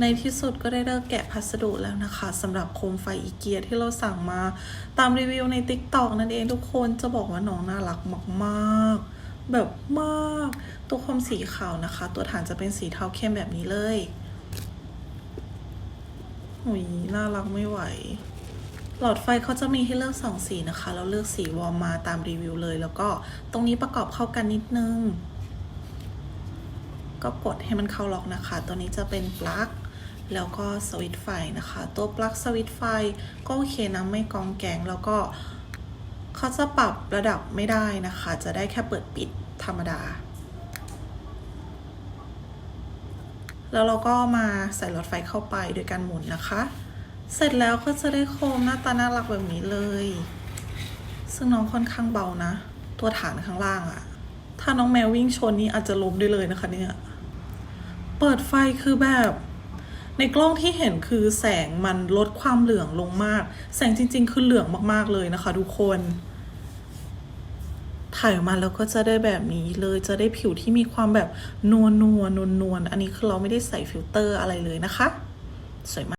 ในที่สุดก็ได้เลิกแกะพัสดุแล้วนะคะสำหรับโคมไฟอีเกียที่เราสั่งมาตามรีวิวใน t ิ k t o k นั่นเองทุกคนจะบอกว่าน้องน่ารักมากๆ แบบมาก ตัวโคมสีขาวนะคะ ตัวฐานจะเป็นสีเทาเข้มแบบนี้เลยหุยน่ารักไม่ไหว หลอดไฟเขาจะมีให้เลือกสองสีนะคะ เราเลือกสีวอร์มมาตามรีวิวเลย แล้วก็ตรงนี้ประกอบเข้ากันนิดนึง ก็กดให้มันเข้าล็อกนะคะ ตัวนี้จะเป็นปลั๊กแล้วก็สวิตช์ไฟนะคะ ตัวปลั๊กสวิตช์ไฟก็โอเคนะไม่กองแกงแล้วก็เขาจะปรับระดับไม่ได้นะคะ จะได้แค่เปิดปิดธรรมดา แล้วเราก็มาใส่หลอดไฟเข้าไปโดยการหมุนนะคะ เสร็จแล้วก็จะได้โคมหน้าตาน่ารักแบบนี้เลย ซึ่งน้องค่อนข้างเบานะ ตัวฐานข้างล่างอะถ้าน้องแมววิ่งชนนี่อาจจะล้มได้เลยนะคะเนี่ย เปิดไฟคือแบบ ในกล้องที่เห็นคือแสงมันลดความเหลืองลงมาก แสงจริง ๆ คือเหลืองมากๆเลยนะคะ ทุกคน ถ่ายออกมาแล้วก็จะได้แบบนี้เลยจะได้ผิวที่มีความแบบนวลนวลนวลนวลอันนี้คือเราไม่ได้ใส่ฟิลเตอร์อะไรเลยนะคะ สวยมาก